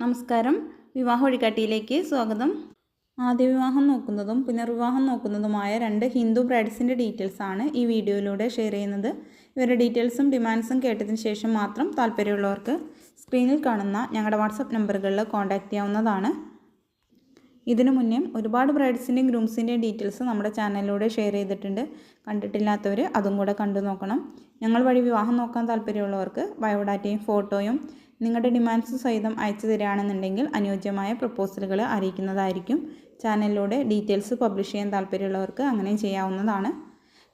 നമസ്കാരം. വിവാഹ വഴികാട്ടിയിലേക്ക് സ്വാഗതം. ആദ്യ വിവാഹം നോക്കുന്നതും പുനർവിവാഹം നോക്കുന്നതുമായ രണ്ട് ഹിന്ദു ബ്രൈഡ്സിന്റെ ഡീറ്റെയിൽസ് ആണ് ഈ വീഡിയോയിലൂടെ ഷെയർ ചെയ്യുന്നത്. ഇവരുടെ ഡീറ്റെയിൽസും ഡിമാൻഡ്സും കേട്ടതിന് ശേഷം മാത്രം താല്പര്യമുള്ളവർക്ക് സ്ക്രീനിൽ കാണുന്ന ഞങ്ങളുടെ വാട്സപ്പ് നമ്പറുകളിൽ കോൺടാക്റ്റ് ചെയ്യാവുന്നതാണ്. ഇതിനു മുന്നേ ഒരുപാട് ബ്രൈഡ്സിന്റെയും ഗ്രൂംസിന്റെയും ഡീറ്റെയിൽസ് നമ്മുടെ ചാനലിലൂടെ ഷെയർ ചെയ്തിട്ടുണ്ട്. കണ്ടിട്ടില്ലാത്തവർ അതും കൂടെ കണ്ടു നോക്കണം. ഞങ്ങൾ വഴി വിവാഹം നോക്കാൻ താല്പര്യമുള്ളവർക്ക് ബയോഡാറ്റയും ഫോട്ടോയും നിങ്ങളുടെ ഡിമാൻഡ്സ് സഹിതം അയച്ചു തരികയാണെന്നുണ്ടെങ്കിൽ അനുയോജ്യമായ പ്രപ്പോസലുകൾ അറിയിക്കുന്നതായിരിക്കും. ചാനലിലൂടെ ഡീറ്റെയിൽസ് പബ്ലിഷ് ചെയ്യാൻ താല്പര്യമുള്ളവർക്ക് അങ്ങനെയും ചെയ്യാവുന്നതാണ്.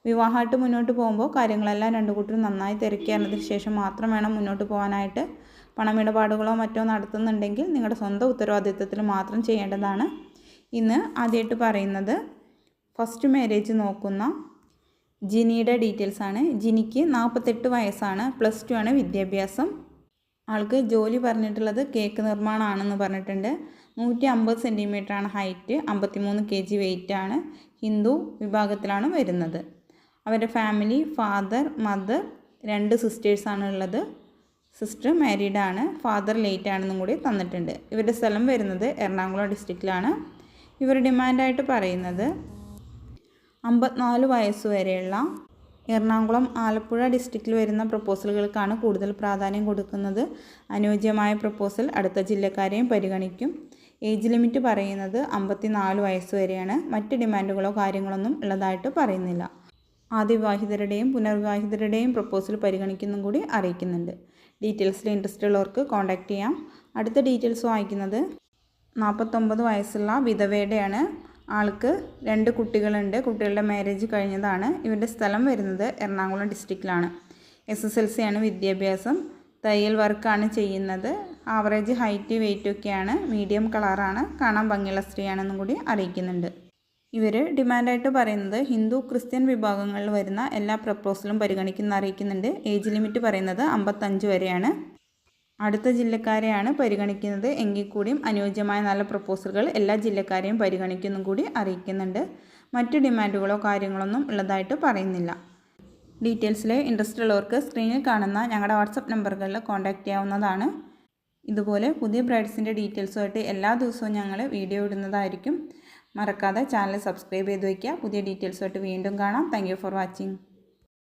വിവാഹമായിട്ട് മുന്നോട്ട് പോകുമ്പോൾ കാര്യങ്ങളെല്ലാം രണ്ടു കൂട്ടരും നന്നായി തിരക്കിയറിഞ്ഞതിന് ശേഷം മാത്രം വേണം മുന്നോട്ട് പോകാനായിട്ട്. പണമിടപാടുകളോ മറ്റോ നടത്തുന്നുണ്ടെങ്കിൽ നിങ്ങളുടെ സ്വന്തം ഉത്തരവാദിത്വത്തിൽ മാത്രം ചെയ്യേണ്ടതാണ്. ഇന്ന് ആദ്യമായിട്ട് പറയുന്നത് ഫസ്റ്റ് മാരേജ് നോക്കുന്ന ജിനിയുടെ ഡീറ്റെയിൽസ് ആണ്. ജിനിക്ക് നാൽപ്പത്തെട്ട് വയസ്സാണ് പ്ലസ് ടു ആണ് വിദ്യാഭ്യാസം. ആൾക്ക് ജോലി പറഞ്ഞിട്ടുള്ളത് കേക്ക് നിർമ്മാണമാണെന്ന് പറഞ്ഞിട്ടുണ്ട്. നൂറ്റി അമ്പത് സെന്റിമീറ്ററാണ് ഹൈറ്റ് അമ്പത്തിമൂന്ന് കെ ജി ആണ് ഹിന്ദു വിഭാഗത്തിലാണ് വരുന്നത്. അവരുടെ ഫാമിലി ഫാദർ മദർ രണ്ട് സിസ്റ്റേഴ്സാണ് ഉള്ളത്. സിസ്റ്റർ മാരീഡ് ആണ് ഫാദർ ലേറ്റ് ആണെന്നും കൂടി തന്നിട്ടുണ്ട്. ഇവരുടെ സ്ഥലം വരുന്നത് എറണാകുളം ഡിസ്ട്രിക്റ്റിലാണ്. ഇവർ ഡിമാൻഡായിട്ട് പറയുന്നത് അമ്പത്തിനാല് വയസ്സ് വരെയുള്ള എറണാകുളം ആലപ്പുഴ ഡിസ്ട്രിക്റ്റിൽ വരുന്ന പ്രപ്പോസലുകൾക്കാണ് കൂടുതൽ പ്രാധാന്യം കൊടുക്കുന്നത്. അനുയോജ്യമായ പ്രപ്പോസൽ അടുത്ത ജില്ലക്കാരെയും പരിഗണിക്കും. ഏജ് ലിമിറ്റ് പറയുന്നത് അമ്പത്തി നാല് വയസ്സ് വരെയാണ്. മറ്റ് ഡിമാൻഡുകളോ കാര്യങ്ങളൊന്നും ഉള്ളതായിട്ട് പറയുന്നില്ല. ആദ്യവിവാഹിതരുടെയും പുനർവിവാഹിതരുടെയും പ്രപ്പോസൽ പരിഗണിക്കുന്നും കൂടി അറിയിക്കുന്നുണ്ട്. ഡീറ്റെയിൽസിൽ ഇൻട്രസ്റ്റ് ഉള്ളവർക്ക് കോൺടാക്റ്റ് ചെയ്യാം. അടുത്ത ഡീറ്റെയിൽസ് വായിക്കുന്നത് നാൽപ്പത്തൊമ്പത് വയസ്സുള്ള വിധവയുടെയാണ്. ആൾക്ക് രണ്ട് കുട്ടികളുണ്ട്. കുട്ടികളുടെ മാരേജ് കഴിഞ്ഞതാണ്. ഇവരുടെ സ്ഥലം വരുന്നത് എറണാകുളം ഡിസ്ട്രിക്റ്റിലാണ് എസ് എസ് എൽ സി ആണ് വിദ്യാഭ്യാസം. തയ്യൽ വർക്കാണ് ചെയ്യുന്നത്. ആവറേജ് ഹൈറ്റ് വെയിറ്റ് ഒക്കെയാണ്. മീഡിയം കളറാണ് കാണാൻ ഭംഗിയുള്ള സ്ത്രീയാണെന്നും കൂടി അറിയിക്കുന്നുണ്ട്. ഇവർ ഡിമാൻഡായിട്ട് പറയുന്നത് ഹിന്ദു ക്രിസ്ത്യൻ വിഭാഗങ്ങളിൽ വരുന്ന എല്ലാ പ്രപ്പോസലും പരിഗണിക്കുന്ന അറിയിക്കുന്നുണ്ട്. ഏജ് ലിമിറ്റ് പറയുന്നത് അമ്പത്തഞ്ച് വരെയാണ്. അടുത്ത ജില്ലക്കാരെയാണ് പരിഗണിക്കുന്നത്. എങ്കിൽ കൂടിയും അനുയോജ്യമായ നല്ല പ്രപ്പോസലുകൾ എല്ലാ ജില്ലക്കാരെയും പരിഗണിക്കുന്നു കൂടി അറിയിക്കുന്നുണ്ട്. മറ്റ് ഡിമാൻഡുകളോ കാര്യങ്ങളൊന്നും ഉള്ളതായിട്ട് പറയുന്നില്ല. ഡീറ്റെയിൽസിൽ ഇൻട്രസ്റ്റ് ഉള്ളവർക്ക് സ്ക്രീനിൽ കാണുന്ന ഞങ്ങളുടെ വാട്സപ്പ് നമ്പറുകളിൽ കോൺടാക്റ്റ് ചെയ്യാവുന്നതാണ്. ഇതുപോലെ പുതിയ ബ്രൈഡ്സിന്റെ ഡീറ്റെയിൽസുമായിട്ട് എല്ലാ ദിവസവും ഞങ്ങൾ വീഡിയോ ഇടുന്നതായിരിക്കും. മറക്കാതെ ചാനൽ സബ്സ്ക്രൈബ് ചെയ്ത് വയ്ക്കുക. പുതിയ ഡീറ്റെയിൽസുമായിട്ട് വീണ്ടും കാണാം. Thank for watching